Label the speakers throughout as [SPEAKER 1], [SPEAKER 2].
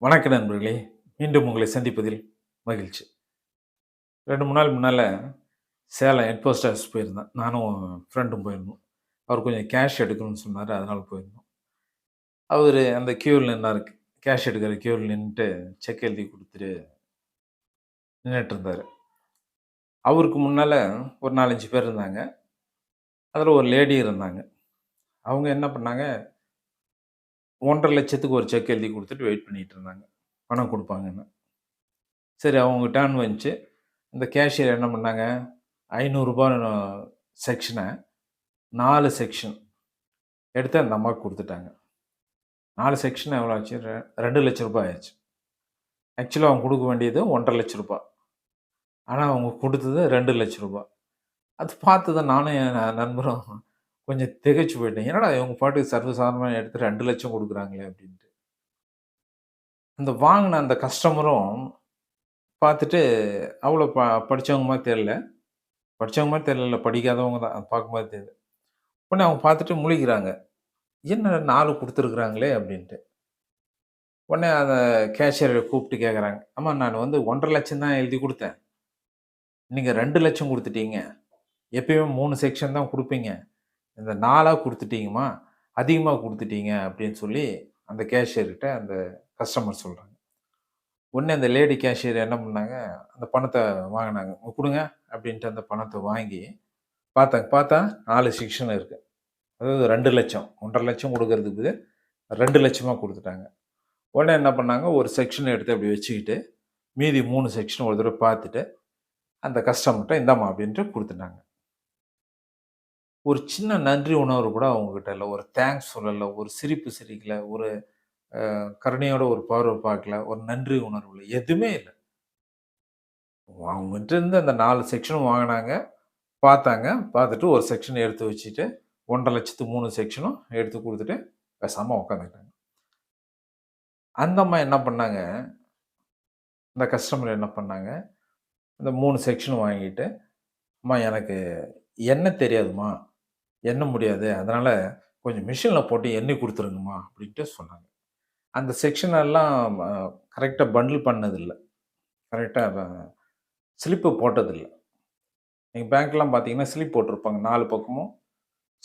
[SPEAKER 1] வணக்க நண்பர்களே. மீண்டும் உங்களை சந்திப்பதில் மகிழ்ச்சி. ரெண்டு மூணு நாள் முன்னால் சேலம் ஹெட் போஸ்ட் ஆஃபீஸ் போயிருந்தேன். நானும் ஃப்ரெண்டும் போயிருந்தோம். அவர் கொஞ்சம் கேஷ் எடுக்கணும்னு சொன்னார். அதனால் போயிருந்தோம். அவர் அந்த க்யூவில் நின்னார். கேஷ் எடுக்கிற க்யூவில் நின்றுட்டு செக் எழுதி கொடுத்துட்டு நின்றுட்டு இருந்தார். அவருக்கு முன்னால் ஒரு நாலஞ்சு பேர் இருந்தாங்க. அதில் ஒரு லேடி இருந்தாங்க. அவங்க என்ன பண்ணாங்க? ஒன்றரை லட்சத்துக்கு ஒரு செக் எழுதி கொடுத்துட்டு வெயிட் பண்ணிட்டு இருந்தாங்க. பணம் கொடுப்பாங்கன்னு. சரி அவங்க டேர்ன் வந்துச்சு. இந்த கேஷியர் என்ன பண்ணாங்க? ஐநூறுரூபா செக்ஷனை நாலு செக்ஷன் எடுத்து அந்த அம்மாவுக்கு கொடுத்துட்டாங்க. நாலு செக்ஷன் எவ்வளோ ஆச்சு? ரெண்டு லட்ச ரூபாய் ஆயிடுச்சு. ஆக்சுவலாக அவங்க கொடுக்க வேண்டியது ஒன்றரை லட்ச ரூபாய். ஆனால் அவங்க கொடுத்தது ரெண்டு லட்ச ரூபாய். அது பார்த்து தான் நானும் என் நண்பரும் கொஞ்சம் திகைச்சு போயிட்டேன். என்னடா இவங்க பாட்டுக்கு சர்வசாதாரணமாக எடுத்து ரெண்டு லட்சம் கொடுக்குறாங்களே அப்படின்ட்டு. அந்த வாங்கின அந்த கஸ்டமரும் பார்த்துட்டு அவ்வளோ ப படித்தவங்க மாதிரி தெரில படித்தவங்க மாதிரி தெரியல படிக்காதவங்க தான் பார்க்கும்போது தெரியல உடனே அவங்க பார்த்துட்டு முழிக்கிறாங்க. என்ன நாலு கொடுத்துருக்குறாங்களே? அப்படின்ட்டு. உடனே அந்த கேஷியரை கூப்பிட்டு கேட்குறாங்க ஆமாம் நான் வந்து ஒன்றரை லட்சம் தான் எழுதி கொடுத்தேன். நீங்கள் ரெண்டு லட்சம் கொடுத்துட்டீங்க. எப்பயுமே மூணு செக்ஷன் தான் கொடுப்பீங்க. இந்த நாளாக கொடுத்துட்டீங்கம்மா அதிகமாக கொடுத்துட்டீங்க அப்படின்னு சொல்லி அந்த கேஷியர்கிட்ட அந்த கஸ்டமர் சொல்கிறாங்க உடனே அந்த லேடி கேஷியர் என்ன பண்ணாங்க அந்த பணத்தை வாங்கினாங்க. கொடுங்க அப்படின்ட்டு அந்த பணத்தை வாங்கி பார்த்தாங்க. பார்த்தா நாலு செக்ஷன் இருக்குது அதாவது ரெண்டு லட்சம் ஒன்றரை லட்சம் கொடுக்கறதுக்கு ரெண்டு லட்சமாக கொடுத்துட்டாங்க. உடனே என்ன பண்ணாங்க ஒரு செக்ஷன் எடுத்து அப்படி வச்சுக்கிட்டு மீதி மூணு செக்ஷன் ஒரு தடவை பார்த்துட்டு அந்த கஸ்டமர்கிட்ட இந்தாம்மா அப்படின்ட்டு கொடுத்துட்டாங்க. ஒரு சின்ன நன்றி உணர்வு கூட அவங்கக்கிட்ட இல்லை. ஒரு தேங்க்ஸ் சொல்லலை. ஒரு சிரிப்பு சிரிக்கல. ஒரு கருணையோட ஒரு பார்வை பார்க்கல. ஒரு நன்றி உணர்வு இல்லை. எதுவுமே இல்லை. அவங்ககிட்ட இருந்து அந்த நாலு செக்ஷனும் வாங்கினாங்க. பார்த்தாங்க. பார்த்துட்டு ஒரு செக்ஷன் எடுத்து வச்சுட்டு ஒன்றரை லட்சத்து மூணு செக்ஷனும் எடுத்து கொடுத்துட்டு பேசாமல் உட்காந்துக்கிட்டாங்க அந்த அம்மா என்ன பண்ணாங்க? இந்த கஸ்டமர் என்ன பண்ணாங்க? இந்த மூணு செக்ஷன் வாங்கிட்டு அம்மா எனக்கு என்ன தெரியாதும்மா. எண்ண முடியாது. அதனால் கொஞ்சம் மிஷினில் போட்டு எண்ணி கொடுத்துருங்கம்மா அப்படின்ட்டு சொன்னாங்க. அந்த செக்ஷன் எல்லாம் கரெக்டாக பண்டில் பண்ணதில்லை. கரெக்டாக ஸ்லிப்பு போட்டதில்லை. எங்கள் பேங்க்லாம் பார்த்தீங்கன்னா ஸ்லிப் போட்டிருப்பாங்க. நாலு பக்கமும்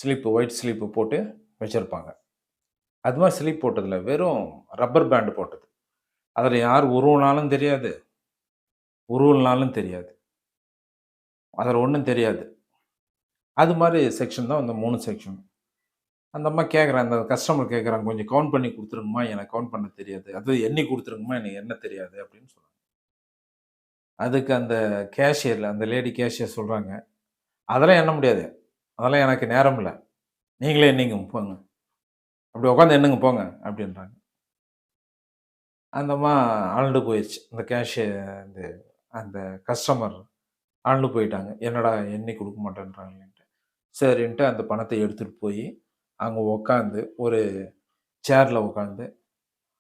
[SPEAKER 1] ஸ்லிப்பு ஒயிட் ஸ்லிப்பு போட்டு வச்சுருப்பாங்க. அது மாதிரி ஸ்லிப் போட்டதில்லை. வெறும் ரப்பர் பேண்டு போட்டது. அதில் யார் உருவினாலும் தெரியாது. உருவல்னாலும் தெரியாது. அதில் ஒன்றும் தெரியாது. அது மாதிரி செக்ஷன் தான் அந்த மூணு செக்ஷன் அந்த அம்மா கேட்குறேன் அந்த கஸ்டமர் கேட்குறாங்க கொஞ்சம் கவுண்ட் பண்ணி கொடுத்துருங்கம்மா எனக்கு கவுண்ட் பண்ண தெரியாது. அது எண்ணி கொடுத்துருங்கம்மா எனக்கு என்ன தெரியாது அப்படின்னு சொன்னாங்க அதுக்கு அந்த கேஷியரில் அந்த லேடி கேஷியர் சொல்கிறாங்க அதெல்லாம் எண்ண முடியாது. அதெல்லாம் எனக்கு நேரம் இல்லை. நீங்களே எண்ணிங்க போங்க. அப்படி உட்காந்து எண்ணுங்க போங்க அப்படின்றாங்க. அந்தம்மா ஆழ்ந்து போயிடுச்சு அந்த கேஷியர் அந்த அந்த கஸ்டமர் ஆழ்ந்து போயிட்டாங்க. என்னடா எண்ணி கொடுக்க மாட்டேன்றாங்க சரின்ட்டு அந்த பணத்தை எடுத்துகிட்டு போய் அங்கே உக்காந்து ஒரு சேரில் உட்காந்து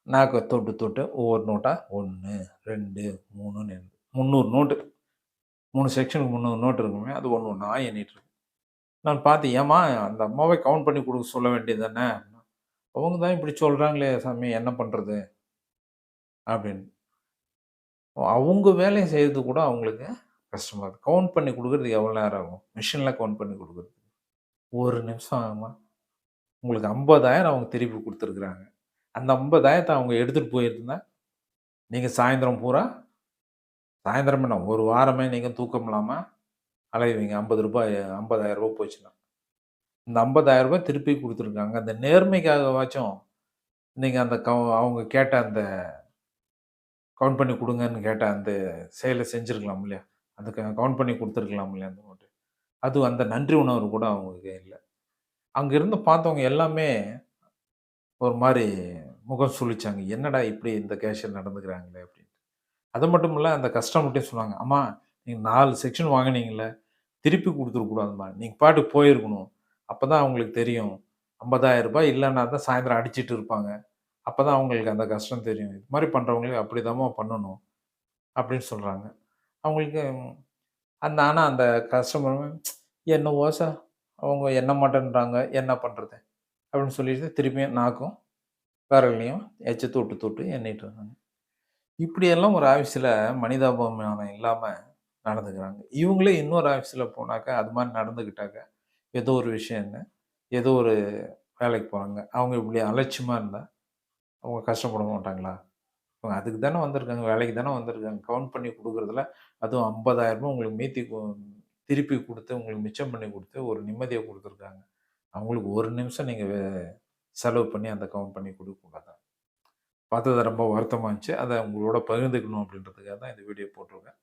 [SPEAKER 1] நாக்கை தொட்டு தொட்டு ஒவ்வொரு நோட்டாக ஒன்று ரெண்டு மூணுன்னு முந்நூறு நோட்டு மூணு செக்ஷனுக்கு முந்நூறு நோட்டு இருக்குமே அது ஒன்று ஒன்றா எண்ணிட்டுருக்கு நான் பார்த்து ஏம்மா அந்த அம்மாவை கவுண்ட் பண்ணி கொடுக்க சொல்ல வேண்டியது தானே அவங்க தான் இப்படி சொல்கிறாங்களே சாமி என்ன பண்ணுறது அப்படின்னு. அவங்க வேலையை செய்கிறது கூட அவங்களுக்கு கஷ்டமாக இருக்குது கவுண்ட் பண்ணி கொடுக்குறதுக்கு எவ்வளோ நேரம் ஆகும்? மிஷினில் கவுண்ட் பண்ணி கொடுக்குறது. ஒரு நிமிஷம் ஆகுமா உங்களுக்கு ஐம்பதாயிரம் அவங்க திருப்பி கொடுத்துருக்குறாங்க. அந்த ஐம்பதாயிரத்தை அவங்க எடுத்துகிட்டு போயிருந்தா நீங்கள் சாயந்தரம் பூரா சாயந்தரம் என்ன ஒரு வாரமே நீங்கள் தூக்கம் இல்லாமல் அலைவீங்க. ஐம்பது ரூபாய் ஐம்பதாயிரம் ரூபாய் போச்சுன்னா. இந்த ஐம்பதாயிரம் ரூபாய் திருப்பி கொடுத்துருக்காங்க. அந்த நேர்மைக்காகவாச்சும் நீங்கள் அந்த கவு அவங்க கேட்ட அந்த கவுண்ட் பண்ணி கொடுங்கன்னு கேட்ட அந்த செயலை செஞ்சுருக்கலாம் இல்லையா? அந்த கவுண்ட் பண்ணி கொடுத்துருக்கலாம் இல்லையா? அந்த அது அந்த நன்றி உணர்வு கூட அவங்களுக்கு இல்லை. அங்கே இருந்து பார்த்தவங்க எல்லாமே ஒரு மாதிரி முகம் சுழிச்சாங்க. என்னடா இப்படி இந்த கேஷியர் நடந்துக்கிறாங்களே? அப்படின்ட்டு. அது மட்டும் இல்லை அந்த கஸ்டமர்கிட்டே சொன்னாங்க அம்மா நீங்கள் நாலு செக்ஷன் வாங்கினீங்களே திருப்பி கொடுத்துருக்கூடாதுமா நீங்கள் பாட்டுக்கு போயிருக்கணும். அப்போ தான் அவங்களுக்கு தெரியும். ஐம்பதாயிரம் ரூபாய் இல்லைன்னா தான் சாயந்தரம் அடிச்சிட்டு இருப்பாங்க. அப்போ தான் அவங்களுக்கு அந்த கஷ்டம் தெரியும். இது மாதிரி பண்ணுறவங்களுக்கு அப்படி பண்ணணும். அப்படின்னு சொல்கிறாங்க அவங்களுக்கு அந்த ஆனால் அந்த கஸ்டமர் என்னவோ சார் அவங்க என்ன மாட்டேன்றாங்க என்ன பண்ணுறது அப்படின்னு சொல்லிட்டு திருப்பியும் நாக்கும் விரல்லையும் எச்ச தொட்டு தொட்டு எண்ணிட்டு இருந்தாங்க இப்படியெல்லாம் ஒரு ஆஃபீஸில் மனிதாபிமானம் இல்லாமல் நடந்துக்கிறாங்க. இவங்களே இன்னொரு ஆஃபீஸில் போனாக்கா, அது மாதிரி நடந்துக்கிட்டாக்க, ஏதோ ஒரு விஷயம்னு, ஏதோ ஒரு வேலைக்கு போகிறாங்க அவங்க இப்படி அலட்சியமாக இருந்தால் அவங்க கஷ்டப்பட மாட்டாங்களா? இவங்க அதுக்கு தானே வந்திருக்காங்க. வேலைக்கு தானே வந்திருக்காங்க. கவுண்ட் பண்ணி கொடுக்குறதுல அதுவும் ஐம்பதாயிரமும் உங்களுக்கு மீத்தி திருப்பி கொடுத்து உங்களுக்கு மிச்சம் பண்ணி கொடுத்து ஒரு நிம்மதியை கொடுத்துருக்காங்க அவங்களுக்கு ஒரு நிமிஷம் நீங்கள் வே செலவு பண்ணி அந்த கவுண்ட் பண்ணி கொடுக்கக்கூடாது பார்த்தது ரொம்ப வருத்தமாக இருந்துச்சு. அதை உங்களோட பகிர்ந்துக்கணும் அப்படின்றதுக்காக தான் இந்த வீடியோ போட்டிருக்கேன்.